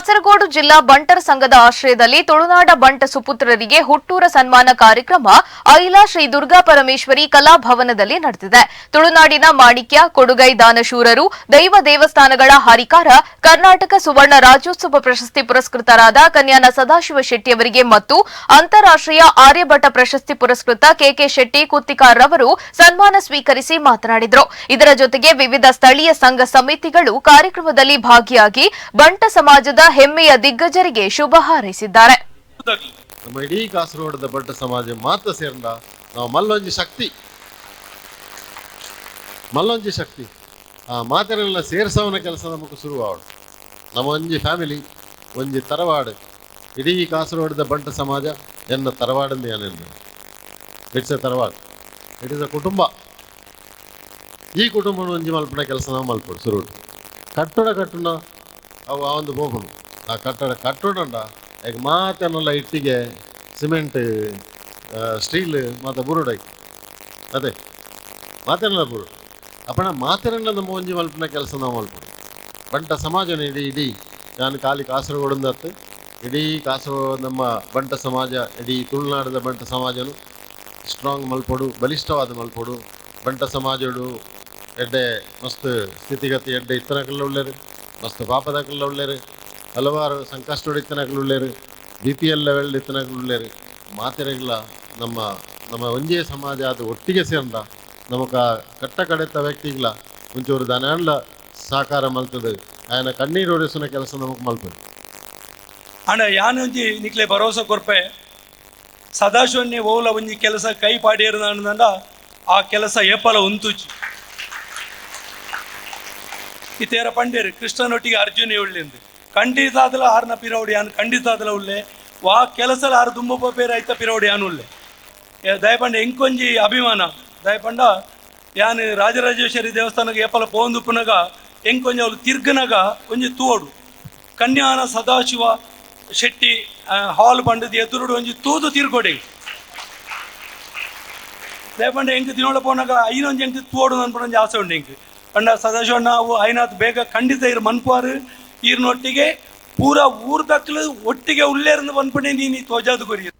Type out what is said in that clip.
ಕಾಸರಗೋಡು ಜಿಲ್ಲಾ ಬಂಟರ ಸಂಘದ ಆಶ್ರಯದಲ್ಲಿ ತುಳುನಾಡ ಬಂಟ ಸುಪುತ್ರರಿಗೆ ಹುಟ್ಟೂರ ಸನ್ಮಾನ ಕಾರ್ಯಕ್ರಮ ಐಲಾ ಶ್ರೀ ದುರ್ಗಾ ಪರಮೇಶ್ವರಿ ಕಲಾಭವನದಲ್ಲಿ ನಡೆದಿದೆ. ತುಳುನಾಡಿನ ಮಾಣಿಕ್ಯ, ಕೊಡುಗೈ ದಾನಶೂರರು, ದೈವ ದೇವಸ್ಥಾನಗಳ ಹರಿಕಾರ, ಕರ್ನಾಟಕ ಸುವರ್ಣ ರಾಜ್ಯೋತ್ಸವ ಪ್ರಶಸ್ತಿ ಪುರಸ್ಕೃತರಾದ ಕನ್ಯಾನ ಸದಾಶಿವ ಶೆಟ್ಟಿಯವರಿಗೆ ಮತ್ತು ಅಂತಾರಾಷ್ಟ್ರೀಯ ಆರ್ಯಭಟ ಪ್ರಶಸ್ತಿ ಪುರಸ್ಕೃತ ಕೆಕೆ ಶೆಟ್ಟಿ ಕುತ್ತಿಕಾರ್ ರವರು ಸನ್ಮಾನ ಸ್ವೀಕರಿಸಿ ಮಾತನಾಡಿದರು. ಇದರ ಜೊತೆಗೆ ವಿವಿಧ ಸ್ಥಳೀಯ ಸಂಘ ಸಮಿತಿಗಳು ಕಾರ್ಯಕ್ರಮದಲ್ಲಿ ಭಾಗಿಯಾಗಿ ಬಂಟ ಸಮಾಜದ ಹೆಮ್ಮೆಯ ದಿಗ್ಗಜರಿಗೆ ಶುಭ ಹಾರೈಸಿದ್ದಾರೆ. ನಮ್ಮ ಇಡೀ ಕಾಸರಗೋಡದ ಬಡ್ಡ ಸಮಾಜ ಮಾತ್ರ ಸೇರ್ಂಡ ನಾವು ಮಲ್ಲೊಂಜಿ ಶಕ್ತಿ. ಮಲ್ಲೊಂಜಿ ಶಕ್ತಿ. ಆ ಮಾತೆರೆಲ್ಲ ಸೇರಿಸವನ ಕೆಲಸ ನಮಗೆ ಶುರುವಾಡು ನಮ್ಮ ಒಂಜಿ ಫ್ಯಾಮಿಲಿ, ಒಂಜಿ ತರವಾಡು. ಇಡೀ ಕಾಸರಗೋಡದ ಬಂಟ ಸಮಾಜ ಎನ್ನ ತರವಾಡಂದು ಏನೆಂದು it's a tharavad. It is a kutumba. ಈ ಕುಟುಂಬ ಒಂಜಿ ಮಲ್ಪಡ ಕೆಲಸ ನಾವು ಮಲ್ಪಡು ಶುರು ಕಟ್ಟಡ ಕಟ್ಟುನ ಅವು ಆ ಒಂದು ಹೋಗುನು ಆ ಕಟ್ಟಡ ಕಟ್ಟಡ ಈಗ ಮಾತನ್ನೆಲ್ಲ ಇಟ್ಟಿಗೆ ಸಿಮೆಂಟ್ ಸ್ಟೀಲ್ ಮತ್ತು ಬುರುಡೈ ಅದೇ ಮಾತನ್ನೆಲ್ಲ ಬುರುಡು. ಅಪ್ಪಣ ಮಾತನ್ನೆಲ್ಲ ನಮ್ಮ ಒಂಜಿ ಮಲ್ಪಿನ ಕೆಲಸ ನಾವು ಮಲ್ಪಡು ಬಂಟ ಸಮಾಜನ ಇಡೀ ಇಡೀ, ನಾನು ಖಾಲಿ ಕಾಸರಗೋಡಿಂದತ್ತು ಇಡೀ ಕಾಸರಗೋಡು ನಮ್ಮ ಬಂಟ ಸಮಾಜ, ಇಡೀ ತುಳುನಾಡದ ಬಂಟ ಸಮಾಜನು ಸ್ಟ್ರಾಂಗ್ ಮಲ್ಪಡು, ಬಲಿಷ್ಠವಾದ ಮಲ್ಪಡು. ಬಂಟ ಸಮಾಜಡು ಎಡ್ಡೆ ಮಸ್ತ್ ಸ್ಥಿತಿಗತಿ ಎಡ್ಡೆ ಇತ್ತರಕಲ್ಲ ಉಳ್ಳೇರು, ಮಸ್ತ್ ಪಾಪದಕಲ್ಲ ಉಳ್ಳೇರು. ಹಲವಾರು ಸಂಕಷ್ಟ ಹೊಡಿತನಗಳುಳ್ಳೇರಿ ಬಿ ಪಿ ಎಲ್ ಲೆವೆಲ್ ಇತ್ತನಗಳುಳ್ಳೇರು ಮಾತೆರೆಗಳ ನಮ್ಮ ನಮ್ಮ ಒಂಜೇ ಸಮಾಜ ಅದು ಒಟ್ಟಿಗೆ ಸೇರ್ದ, ನಮಗ ಕಟ್ಟ ಕಡೆತ ವ್ಯಕ್ತಿಗಳ ಒಂಚೂರು ದನಾಂಡ್ಲ ಸಾಕಾರ ಮಲ್ತದೆ, ಆಯ್ನ ಕಣ್ಣೀರು ಒರೆಸಿನ ಕೆಲಸ ನಮಗೆ ಮಲ್ತದೆ. ಅಣ್ಣ ಯಾನೊಂಜಿ ನಿಕ್ಲೆ ಭರೋಸ ಕೊರ್ಪೆ? ಸದಾಶಿವನ್ನೇ ಓಲ ಒಂಜಿ ಕೆಲಸ ಕೈ ಪಾಡೇರು ಅಂದ ಆ ಕೆಲಸ ಏಪಲ ಉಂತುಚಿ. ಈ ತೇರ ಪಂಡೇರಿ ಕೃಷ್ಣನೊಟ್ಟಿಗೆ ಅರ್ಜುನ ಉಳ್ಳಿಂದು ಖಂಡಿತ ಆದಲ ಆರ್ನ ಪಿರೌಡಿ ಯಾನ್ ಖಂಡಿತ ಉಲ್ಲೆ. ವಾ ಕೆಲಸಲ ಆರು ದುಂಬ ಪೇರ ಐತ ಪಿರೌಡಿ ಯಾನ್ ಉಳ್ಳೆ ದಯಪಂಡ ಎಂಕೊಂಜಿ ಅಭಿಮಾನ. ದಯಪಂಡ, ಯಾನ್ ರಾಜರಾಜೇಶ್ವರಿ ದೇವಸ್ಥಾನಕ್ಕೆ ಏಪಲ ಪೋಂದುಪ್ಪುನಗ ಎಂಕೊಂಜಿ ಅವ್ಲು ತಿರ್ಗನಗ ಒಂಜಿ ತೂವಡು. ಕನ್ಯಾನ ಸದಾಶಿವ ಶೆಟ್ಟಿ ಹಾಲ್ ಬಂಡದ ಎದುರುಡು ಒಂಜಿ ತೂದು ತಿರ್ಗೊಡೆ. ದಯಪಂಡ ಎಂಕ್ ದಿನೋಳ ಪೋನಾಗ ಐನೊಂಜಿ ಎಂಕ್ ತೂವಡು ಅನ್ಪಡೊಂಜಿ ಆಸೆ ಉಂಡು ಎಂಕ್ ಪಂಡ ಸದಾಶಿವಣ್ಣ ಅವು ಐನಾತ್ ಬೇಗ ಖಂಡಿತ ಇರು ಮನ್ಪಾರು ಈರ್ನೊಟ್ಟಿಗೆ ಪೂರ ಊರ್ದಕ್ಲು ಒಟ್ಟಿಗೆ ಉಳ್ಳೇರ್ந்து ಬಂದ್ಪಡೆ ನೀನು ತೋಜಾದು ಕೊರಿ